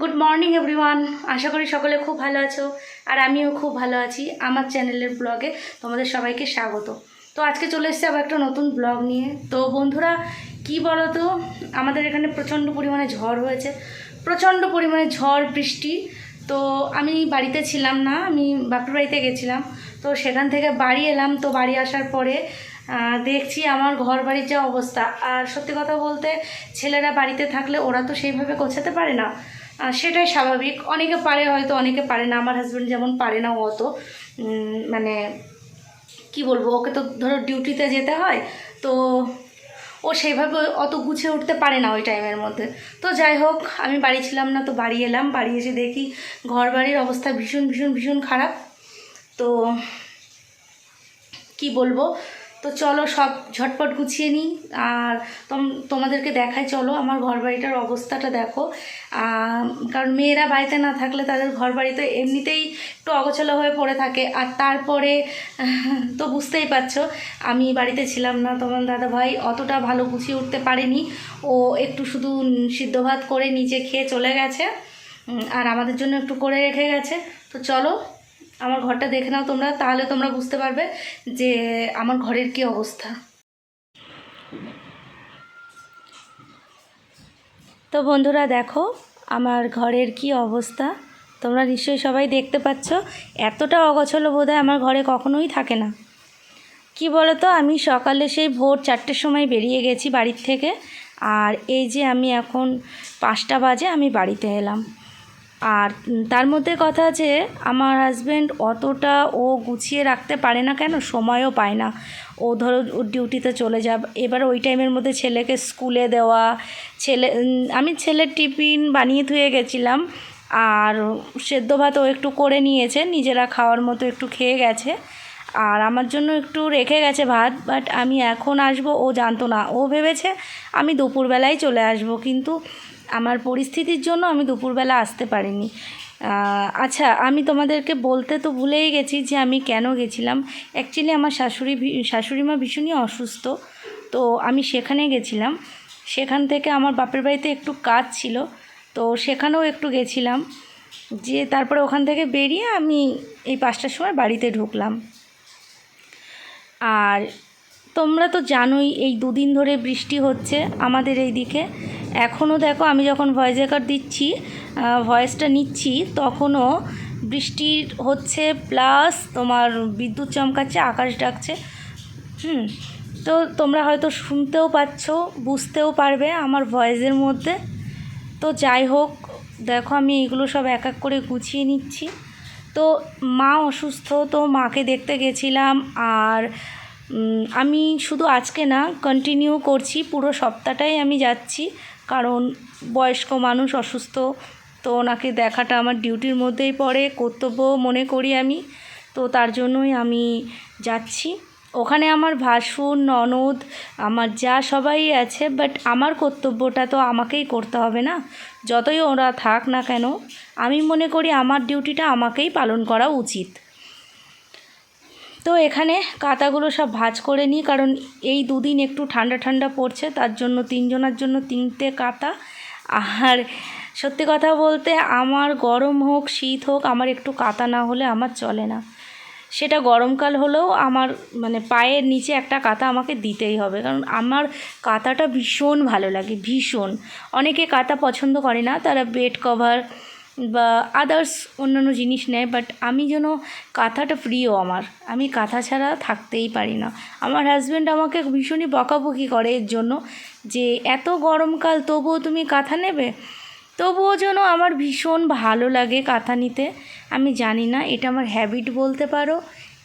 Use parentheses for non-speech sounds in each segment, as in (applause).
Good morning everyone আশা করি সকলে খুব ভালো আছো আর আমিও খুব ভালো আছি আমার চ্যানেলের ব্লগে তোমাদের সবাইকে স্বাগত। তো আজকে চলে এসেছি আবার একটা নতুন ব্লগ নিয়ে। তো বন্ধুরা, কি বলো তো আমাদের এখানে প্রচণ্ড পরিমাণে ঝড় হয়েছে, প্রচণ্ড পরিমাণে ঝড়, বৃষ্টি। তো আমি বাড়িতে ছিলাম না, আমি বাপের বাড়িতে গেছিলাম। তো সেখান থেকে বাড়ি এলাম, তো বাড়ি আসার পরে দেখছি আমার ঘর বাড়ির যা অবস্থা। আর সত্যি কথা বলতে, ছেলেরা বাড়িতে থাকলে ওরা তো সেইভাবে গোছাতে পারে না। সেটাই স্বাভাবিক। অনেকে পারে হয়তো, অনেকে পারে না। আমার হাজব্যান্ড যেমন পারে না অত। মানে কি বলব, ওকে তো ধরো ডিউটিতে যেতে হয়, তো ও সেইভাবে অত গুছিয়ে উঠতে পারে না ওই টাইমের মধ্যে। তো যাই হোক, আমি বাড়ি ছিলাম না, তো বাড়ি এলাম। বাড়ি এসে দেখি ঘর বাড়ির অবস্থা ভীষণ ভীষণ ভীষণ খারাপ। তো কি বলব তো চলো সব ঝটপট গুছিয়ে নিই। আর তোম- তোমাদেরকে দেখাই, চলো আমার ঘর বাড়িটার অবস্থাটা দেখো। কারণ মেয়েরা বাড়িতে না থাকলে তাদের ঘর বাড়িতে এমনিতেই একটু অগোছালো হয়ে পড়ে থাকে। আর তারপরে, (laughs) তো বুঝতেই পারছ, আমি বাড়িতে ছিলাম না। তোমার দাদা ভাই অতটা ভালো গুছিয়ে উঠতে পারেনি। ও একটু শুধু সিদ্ধ ভাত করে নিচে খেয়ে চলে গেছে। আর আমাদের জন্য একটু করে রেখে গেছে। তো চলো আমার ঘরটা দেখে নাও তোমরা, তাহলে তোমরা বুঝতে পারবে যে আমার ঘরের কি অবস্থা। তো বন্ধুরা দেখো, আমার ঘরের কি অবস্থা। তোমরা নিশ্চয়ই সবাই দেখতে পাচ্ছ, এতটা অগছলো বোধহয় আমার ঘরে কখনোই থাকে না। কি বলো তো আমি সকালে সেই ভোর চারটের সময় বেরিয়ে গেছি বাড়ির থেকে, আর এই যে আমি এখন পাঁচটা বাজে আমি বাড়িতে এলাম। আর তার মধ্যে কথা যে আমার হাজব্যান্ড অতটা ও গুছিয়ে রাখতে পারে না কেন? সময়ও পায় না। ও ধরো ওর ডিউটিতে চলে যাব। এবার ওই টাইমের মধ্যে ছেলেকে স্কুলে দেওয়া, ছেলে আমি ছেলের টিফিন বানিয়ে ধুয়ে গেছিলাম, আর সেদ্ধ ভাত ও একটু করে নিয়েছে, নিজেরা খাওয়ার মতো একটু খেয়ে গেছে, আর আমার জন্য একটু রেখে গেছে ভাত বাট আমি এখন আসব, ও জানতো না। ও ভেবেছে আমি দুপুরবেলায় চলে আসব, কিন্তু আমার পরিস্থিতির জন্য আমি দুপুরবেলা আসতে পারিনি। আচ্ছা আমি তোমাদেরকে বলতে তো ভুলেই গেছি যে আমি কেন গেছিলাম। অ্যাকচুয়ালি আমার শাশুড়ি শাশুড়ি মা ভীষণই অসুস্থ, তো আমি সেখানে গেছিলাম। সেখান থেকে আমার বাপের বাড়িতে একটু কাজ ছিল, তো সেখানেও একটু গেছিলাম। যে তারপরে ওখান থেকে বেরিয়ে আমি এই পাঁচটার সময় বাড়িতে ঢুকলাম। আর তোমরা তো জানোই, এই দুদিন ধরে বৃষ্টি হচ্ছে আমাদের এই দিকে এখনও দেখো আমি যখন ভয়েস রেকর্ড দিচ্ছি ভয়েসটা নিচ্ছি, তখনও বৃষ্টি হচ্ছে প্লাস তোমার বিদ্যুৎ চমকাচ্ছে, আকাশ ডাকছে। হুম, তো তোমরা হয়তো শুনতেও পাচ্ছ, বুঝতেও পারবে আমার ভয়েসের মধ্যে। তো যাই হোক, দেখো আমি এগুলো সব এক এক করে গুছিয়ে নিচ্ছি। তো মা অসুস্থ, তো মাকে দেখতে গেছিলাম আর আমি শুধু আজকে না কন্টিনিউ করছি, পুরো সপ্তাহটাই আমি যাচ্ছি। কারণ বয়স্ক মানুষ অসুস্থ, তো ওনাকে দেখাটা আমার ডিউটির মধ্যেই পড়ে, কর্তব্য মনে করি আমি। তো তার জন্যই আমি যাচ্ছি। ওখানে আমার ভাসুর, ননদ, আমার যা সবাই আছে বাট আমার কর্তব্যটা তো আমাকেই করতে হবে না। যতই ওরা থাক না কেন, আমি মনে করি আমার ডিউটিটা আমাকেই পালন করা উচিত। তো এখানে কাতাগুলো সব ভাঁজ করে নিই, কারণ এই দুদিন একটু ঠান্ডা ঠান্ডা পড়ছে, তার জন্য তিনজনের জন্য তিনটে কাতা আর সত্যি কথা বলতে আমার গরম হোক, শীত হোক, আমার একটু কাতা না হলে আমার চলে না। সেটা গরমকাল হলেও আমার মানে পায়ের নিচে একটা কাঁথা আমাকে দিতেই হবে, কারণ আমার কাঁথাটা ভীষণ ভালো লাগে, ভীষণ। অনেকে কাঁথা পছন্দ করে না, তারা বেড কভার বা আদার্স অন্যান্য জিনিস নেয় বাট আমি যেন কাঁথাটা প্রিয় আমার। আমি কাঁথা ছাড়া থাকতেই পারি না। আমার হাজব্যান্ড আমাকে ভীষণই বকাবকি করে এর জন্য যে, এত গরমকাল, তবুও তুমি কাঁথা নেবে? তবুও যেন আমার ভীষণ ভালো লাগে কাঁথা নিতে। আমি জানি না, এটা আমার হ্যাবিট বলতে পারো,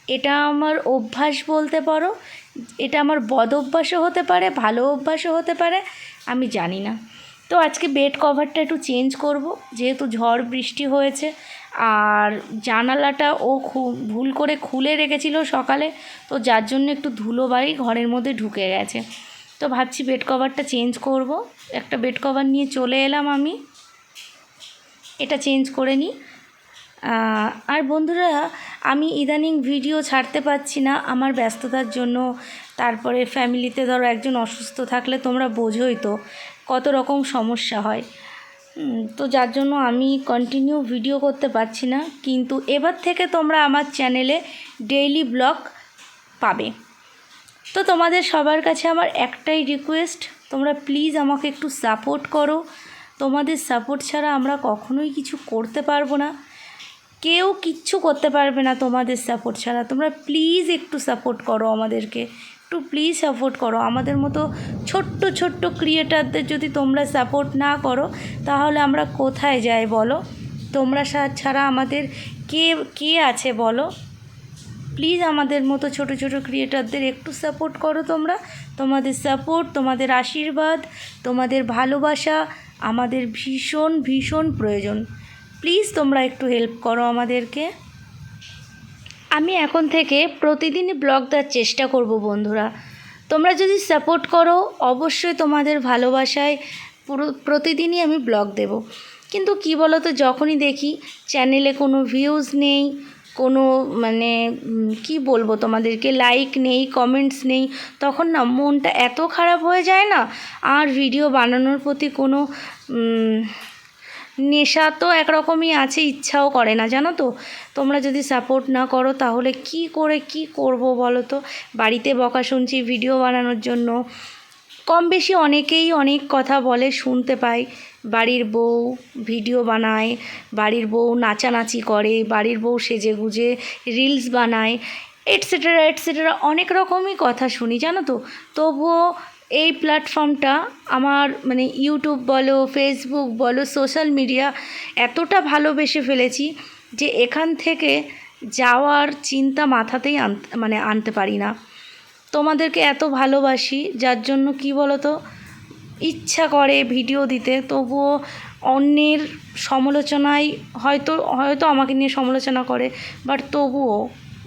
এটা আমার অভ্যাস বলতে পারো, এটা আমার বদ অভ্যাসও হতে পারে, ভালো অভ্যাসও হতে পারে, আমি জানি না। তো আজকে বেড কভারটা একটু চেঞ্জ করব, যেহেতু ঝড় বৃষ্টি হয়েছে। আর জানালাটা ও ভুল করে খুলে রেখেছিল সকালে, তো যার জন্য একটু ধুলো বাড়ি ঘরের মধ্যে ঢুকে গেছে। তো ভাবছি বেড কভারটা চেঞ্জ করব। একটা বেড কভার নিয়ে চলে এলাম আমি। এটা চেঞ্জ করে নিই আর বন্ধুরা, আমি ইদানিং ভিডিও ছাড়তে পারছি না আমার ব্যস্ততার জন্য। তারপরে ফ্যামিলিতে ধরো একজন অসুস্থ থাকলে তোমরা বোঝোই তো। কত রকম সমস্যা হয়। তো যার জন্য আমি কন্টিনিউ ভিডিও করতে পারছি না। কিন্তু এবার থেকে তোমরা আমার চ্যানেলে ডেইলি ব্লগ পাবে। তো তোমাদের সবার কাছে আমার একটাই রিকোয়েস্ট তোমরা প্লিজ আমাকে একটু সাপোর্ট করো। তোমাদের সাপোর্ট ছাড়া আমরা কখনোই কিছু করতে পারব না। কেউ কিচ্ছু করতে পারবে না তোমাদের সাপোর্ট ছাড়া। তোমরা প্লিজ একটু সাপোর্ট করো আমাদেরকে। একটু প্লিজ সাপোর্ট করো। আমাদের মতো ছোট্ট ছোট্ট ক্রিয়েটারদের যদি তোমরা সাপোর্ট না করো, তাহলে আমরা কোথায় যাই বলো? তোমরা ছাড়া আমাদের কে কে আছে বলো? প্লিজ আমাদের মতো ছোট ছোট ক্রিয়েটারদের একটু সাপোর্ট করো তোমরা। তোমাদের সাপোর্ট তোমাদের আশীর্বাদ, তোমাদের ভালোবাসা আমাদের ভীষণ ভীষণ প্রয়োজন। প্লিজ তোমরা একটু হেল্প করো আমাদেরকে। আমি এখন থেকে প্রতিদিনই ব্লগ দেওয়ার চেষ্টা করব বন্ধুরা। তোমরা যদি সাপোর্ট করো, অবশ্যই তোমাদের ভালোবাসায় পুরো, প্রতিদিনই আমি ব্লগ দেব। কিন্তু কি বলো তো যখনই দেখি চ্যানেলে কোনো ভিউজ নেই, কোনো মানে কি বলব তোমাদেরকে লাইক নেই কমেন্টস নেই, তখন না মনটা এত খারাপ হয়ে যায় না। আর ভিডিও বানানোর প্রতি কোনো নেশা তো একরকমই আছে, ইচ্ছাও করে না, জানো তো? তোমরা যদি সাপোর্ট না করো তাহলে কি করে কি করব বলো তো? বাড়িতে বকা শুনছি ভিডিও বানানোর জন্য। কম বেশি অনেকেই অনেক কথা বলে, শুনতে পাই বাড়ির বউ ভিডিও বানায়, বাড়ির বউ নাচানাচি করে, বাড়ির বউ সেজে গুজে রিলস বানায় এটসেট্রা এটসেট্রা অনেক রকমই কথা শুনি, জানো তো? তবুও এই প্ল্যাটফর্মটা আমার মানে ইউটিউব বলো ফেসবুক বলো সোশ্যাল মিডিয়া এতটা ভালোবেসে ফেলেছি যে এখান থেকে যাওয়ার চিন্তা মাথাতেই আন মানে আনতে পারি না। তোমাদেরকে এত ভালোবাসি, যার জন্য কি বলো তো ইচ্ছা করে ভিডিও দিতে, তবুও অন্যের সমালোচনায় হয়তো হয়তো আমাকে নিয়ে সমালোচনা করে বাট তবুও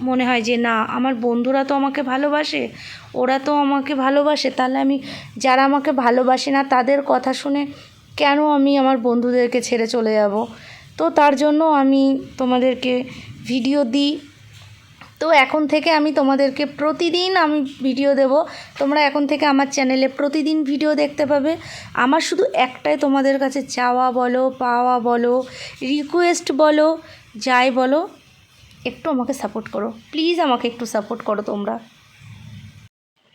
মনে হয় যে না, আমার বন্ধুরা তো আমাকে ভালোবাসে ওরা তো আমাকে ভালোবাসে, তাহলে আমি যারা আমাকে ভালোবাসে না, তাদের কথা শুনে কেন আমি আমার বন্ধুদেরকে ছেড়ে চলে যাব? তো তার জন্য আমি তোমাদেরকে ভিডিও দিই। তো এখন থেকে আমি তোমাদেরকে প্রতিদিন আমি ভিডিও দেব। তোমরা এখন থেকে আমার চ্যানেলে প্রতিদিন ভিডিও দেখতে পাবে। আমার শুধু একটাই তোমাদের কাছে চাওয়া বলো, পাওয়া বলো রিকোয়েস্ট বলো, যাই বলো, একটু আমাকে সাপোর্ট করো। প্লিজ আমাকে একটু সাপোর্ট করো তোমরা।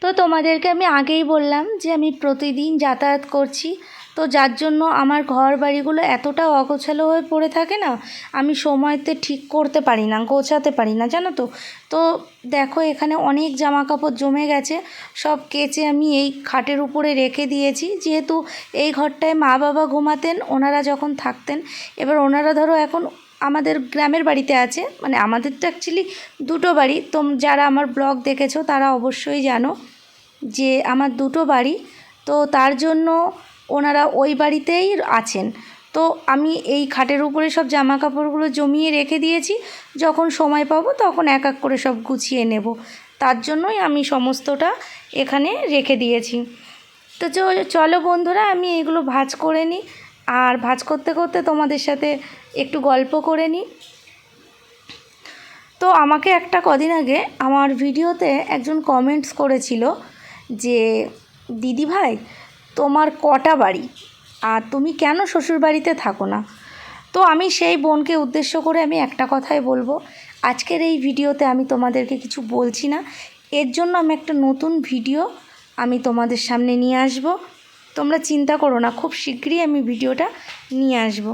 তো তোমাদেরকে আমি আগেই বললাম যে আমি প্রতিদিন যাতায়াত করছি। তো যার জন্য আমার ঘর বাড়িগুলো এতটা অগোছালো হয়ে পড়ে থাকে না, আমি সময়তে ঠিক করতে পারি না, গোছাতে পারি না, জানো তো। তো দেখো এখানে অনেক জামা কাপড় জমে গেছে, সব কেচে আমি এই খাটের উপরে রেখে দিয়েছি। যেহেতু এই ঘরটায় মা বাবা ঘুমাতেন, ওনারা যখন থাকতেন, এবার ওনারা ধরো এখন আমাদের গ্রামের বাড়িতে আছে মানে আমাদের তো অ্যাকচুয়ালি দুটো বাড়ি। তোম, যারা আমার ব্লগ দেখেছ, তারা অবশ্যই জানো যে আমার দুটো বাড়ি। তো তার জন্য ওনারা ওই বাড়িতেই আছেন। তো আমি এই খাটের উপরে সব জামা কাপড়গুলো জমিয়ে রেখে দিয়েছি। যখন সময় পাবো, তখন এক এক করে সব গুছিয়ে নেব। তার জন্যই আমি সমস্তটা এখানে রেখে দিয়েছি। তো চলো বন্ধুরা, আমি এগুলো ভাজ করে নিই। আর ভাজ করতে করতে তোমাদের সাথে একটু গল্প করে নিই। তো আমাকে একটা কদিন আগে আমার ভিডিওতে একজন কমেন্টস করেছিল যে, দিদি ভাই, তোমার কটা বাড়ি? আর তুমি কেন শ্বশুর বাড়িতে থাকো না? তো আমি সেই বোনকে উদ্দেশ্য করে আমি একটা কথাই বলব। আজকের এই ভিডিওতে আমি তোমাদেরকে কিছু বলছি না। এর জন্য আমি একটা নতুন ভিডিও আমি তোমাদের সামনে নিয়ে আসব। তোমরা চিন্তা করো না, খুব শীঘ্রই আমি ভিডিওটা নিয়ে আসব।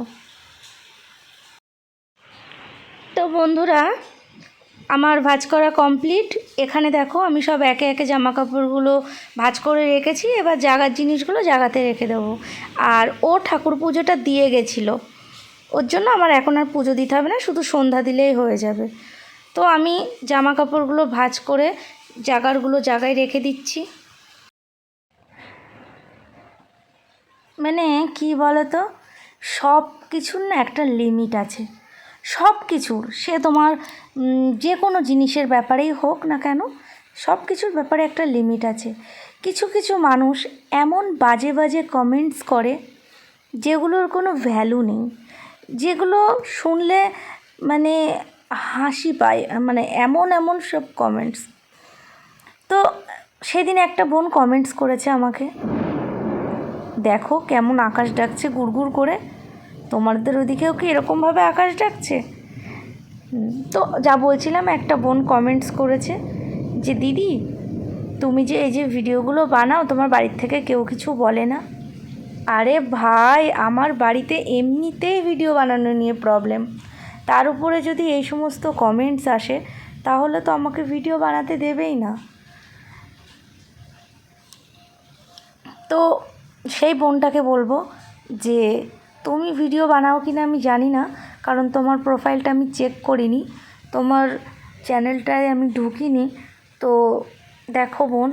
তো বন্ধুরা, আমার ভাজ করা কমপ্লিট। এখানে দেখো, আমি সব একে একে জামা কাপড়গুলো ভাজ করে রেখেছি। এবার জাগার জিনিসগুলো জাগাতে রেখে দেবো। আর ও ঠাকুর পুজোটা দিয়ে গেছিল। ওর জন্য আমার এখন আর পুজো দিতে হবে না, শুধু সন্ধ্যা দিলেই হয়ে যাবে। তো আমি জামা কাপড়গুলো ভাজ করে জাগারগুলো জায়গায় রেখে দিচ্ছি। মানে কি বলো তো সব কিছুর না একটা লিমিট আছে। সব কিছুর, সে তোমার যে কোনো জিনিসের ব্যাপারেই হোক না কেন, সব কিছুর ব্যাপারে একটা লিমিট আছে। কিছু কিছু মানুষ এমন বাজে বাজে কমেন্টস করে যেগুলোর কোনো ভ্যালু নেই। যেগুলো শুনলে মানে হাসি পায় মানে এমন এমন সব কমেন্টস তো সেদিন একটা বোন কমেন্টস করেছে আমাকে। দেখো কেমন আকাশ ডাকছে, গুড়গুড় করে। তোমাদের ওদিকেও কি এরকমভাবে আকাশ ডাকছে? তো যা বলছিলাম, একটা বোন কমেন্টস করেছে যে, দিদি, তুমি যে এই যে ভিডিওগুলো বানাও, তোমার বাড়ির থেকে কেউ কিছু বলে না? আরে ভাই, আমার বাড়িতে এমনিতেই ভিডিও বানানো নিয়ে প্রবলেম তার উপরে যদি এই সমস্ত কমেন্টস আসে, তাহলে তো আমাকে ভিডিও বানাতে দেবেই না। তো সেই বোনটাকে বলব যে, তুমি ভিডিও বানাও কি না আমি জানি না, কারণ তোমার প্রোফাইলটা আমি চেক করিনি। তোমার চ্যানেলটায় আমি ঢুকিনি। তো দেখো বোন,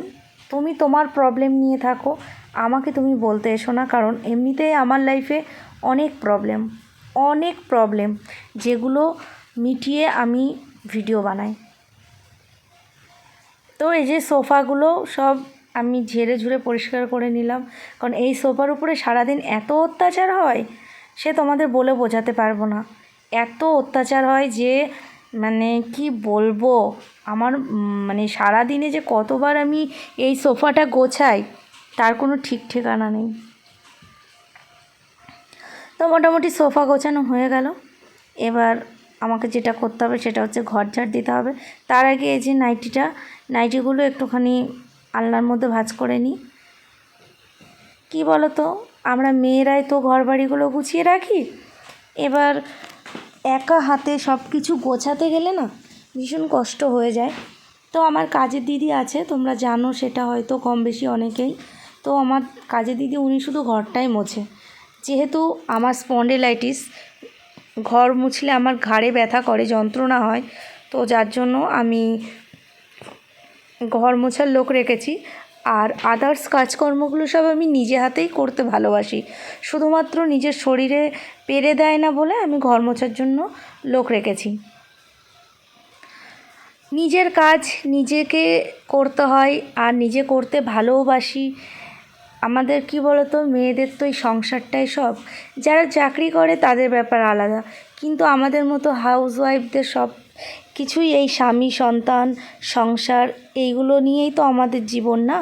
তুমি তোমার প্রবলেম নিয়ে থাকো। আমাকে তুমি বলতে এসো না, কারণ এমনিতেই আমার লাইফে অনেক প্রবলেম অনেক প্রবলেম যেগুলো মিটিয়ে আমি ভিডিও বানাই। তো এই যে সোফাগুলো সব আমি ঝেড়ে ঝুড়ে পরিষ্কার করে নিলাম। কারণ এই সোফার উপরে সারাদিন এত অত্যাচার হয়, সে তোমাদের বলে বোঝাতে পারব না। এত অত্যাচার হয় যে মানে কি বলব? আমার মানে সারাদিনে যে কতবার আমি এই সোফাটা গোছাই, তার কোনো ঠিক ঠিকানা নেই। তো মোটামুটি সোফা গোছানো হয়ে গেল। এবার আমাকে যেটা করতে হবে সেটা হচ্ছে ঘর ঝাড় দিতে হবে। তার আগে এই যে নাইটিটা, নাইটিগুলো একটুখানি আলনার মধ্যে ভাঁজ করে নিই। কী বলো তো আমরা মেয়েরাই তো ঘর বাড়িগুলো গুছিয়ে রাখি। এবার একা হাতে সব কিছু গোছাতে গেলে না ভীষণ কষ্ট হয়ে যায়। তো আমার কাজের দিদি আছে, তোমরা জানো সেটা হয়তো কম বেশি অনেকেই। তো আমার কাজের দিদি উনি শুধু ঘরটাই মোছে। যেহেতু আমার স্পন্ডেলাইটিস, ঘর মুছলে আমার ঘাড়ে ব্যথা করে, যন্ত্রণা হয়, তো যার জন্য আমি ঘর মোছার লোক রেখেছি। আর আদার্স কাজকর্মগুলো সব আমি নিজে হাতেই করতে ভালোবাসি। শুধুমাত্র নিজের শরীরে পেরে দেয় না বলে আমি ঘর মোছার জন্য লোক রেখেছি। নিজের কাজ নিজেকে করতে হয় আর নিজে করতে ভালোবাসি। আমাদের কি বলতো, মেয়েদের তো এই সংসারটাই সব। যারা চাকরি করে তাদের ব্যাপার আলাদা। কিন্তু আমাদের মতো হাউস ওয়াইফদের সব কিছুই এই স্বামী, সন্তান, সংসার এইগুলো নিয়েই তো আমাদের জীবন না?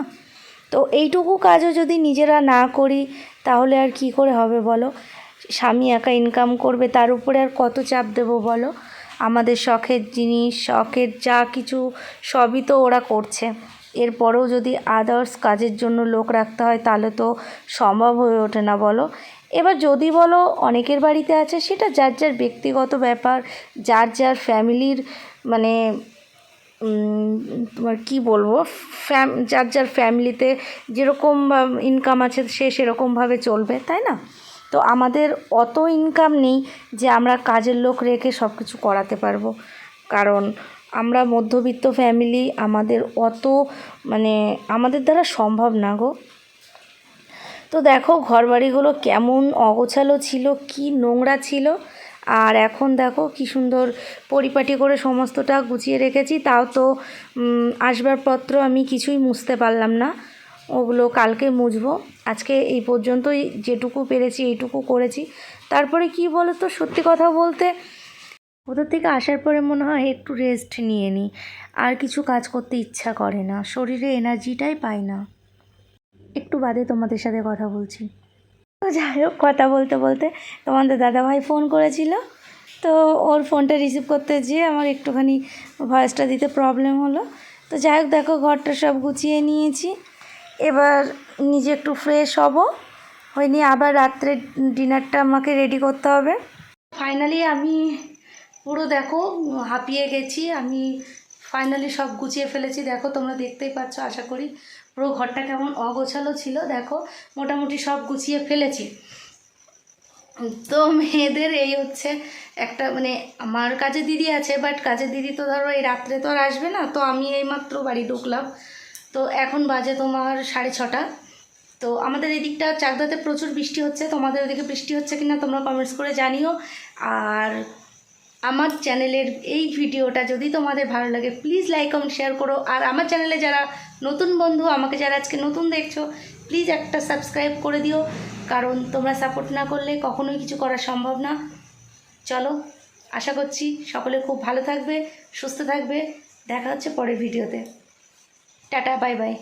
তো এইটুকু কাজও যদি নিজেরা না করি, তাহলে আর কি করে হবে বলো? স্বামী একা ইনকাম করবে, তার উপরে আর কত চাপ দেবো বলো? আমাদের শখের জিনিস, শখের যা কিছু সবই তো ওরা করছে। এরপরেও যদি আদার্স কাজের জন্য লোক রাখতে হয়, তাহলে তো সম্ভব হয়ে ওঠে না বলো? এবার যদি বলো অনেকের বাড়িতে আছে, সেটা যার যার ব্যক্তিগত ব্যাপার, যার যার ফ্যামিলির মানে তোমার কি বলব, ফ্যাম, যার যার ফ্যামিলিতে যেরকম ইনকাম আছে সে সেরকমভাবে চলবে, তাই না? তো আমাদের অত ইনকাম নেই যে আমরা কাজের লোক রেখে সব কিছু করাতে পারব। কারণ আমরা মধ্যবিত্ত ফ্যামিলি আমাদের অত মানে আমাদের দ্বারা সম্ভব না গো। তো দেখো, ঘরবাড়িগুলো কেমন অগোছালো ছিল, কি নোংরা ছিল। আর এখন দেখো, কি সুন্দর পরিপাটি করে সমস্তটা গুছিয়ে রেখেছি। তাও তো আসবাবপত্র আমি কিছুই মুছতে পারলাম না। ওগুলো কালকে মুছবো। আজকে এই পর্যন্তই যেটুকু পেরেছি, এইটুকু করেছি। তারপরে কি বলো তো সত্যি কথা বলতে, ওদের থেকে আসার পরে মনে হয় একটু রেস্ট নিয়ে নিই। আর কিছু কাজ করতে ইচ্ছা করে না। শরীরে এনার্জিটাই পাই না। একটু বাদে তোমাদের সাথে কথা বলছি। তো যাই হোক, কথা বলতে বলতে তোমাদের দাদাভাই ফোন করেছিল। তো ওর ফোনটা রিসিভ করতে যেয়ে আমার একটুখানি ভয়েসটা দিতে প্রবলেম হলো। তো যাই হোক, দেখো ঘরটা সব গুছিয়ে নিয়েছি। এবার নিজে একটু ফ্রেশ হব। হয়ে নিয়ে আবার রাত্রে ডিনারটা আমাকে রেডি করতে হবে। ফাইনালি আমি পুরো দেখো হাঁপিয়ে গেছি। আমি ফাইনালি সব গুছিয়ে ফেলেছি। দেখো তোমরা দেখতেই পাচ্ছ, আশা করি পুরো ঘরটা কেমন অগোছালো ছিল, দেখো, মোটামুটি সব গুছিয়ে ফেলেছি। তো মেয়েদের এই হচ্ছে একটা মানে আমার কাজে দিদি আছে বাট কাজের দিদি তো ধরো এই রাত্রে তো আর আসবে না, তো আমি এইমাত্র বাড়ি ঢুকলাম। তো এখন বাজে তোমার সাড়ে ছটা। তো আমাদের এই দিকটা চাকদাতে প্রচুর বৃষ্টি হচ্ছে, তোমাদের ওদিকে বৃষ্টি হচ্ছে কিনা তোমরা কমেন্টস করে জানিও। আর আমার চ্যানেলের এই ভিডিওটা যদি তোমাদের ভালো লাগে প্লিজ লাইক কমেন্ট শেয়ার করো। আর আমার চ্যানেলে যারা নতুন বন্ধু, আমাকে যারা আজকে নতুন দেখছ প্লিজ একটা সাবস্ক্রাইব করে দিও। কারণ তোমরা সাপোর্ট না করলে কখনোই কিছু করা সম্ভব না। চলো, আশা করছি সকলে খুব ভালো থাকবে, সুস্থ থাকবে। দেখা হচ্ছে পরের ভিডিওতে। Tata bye bye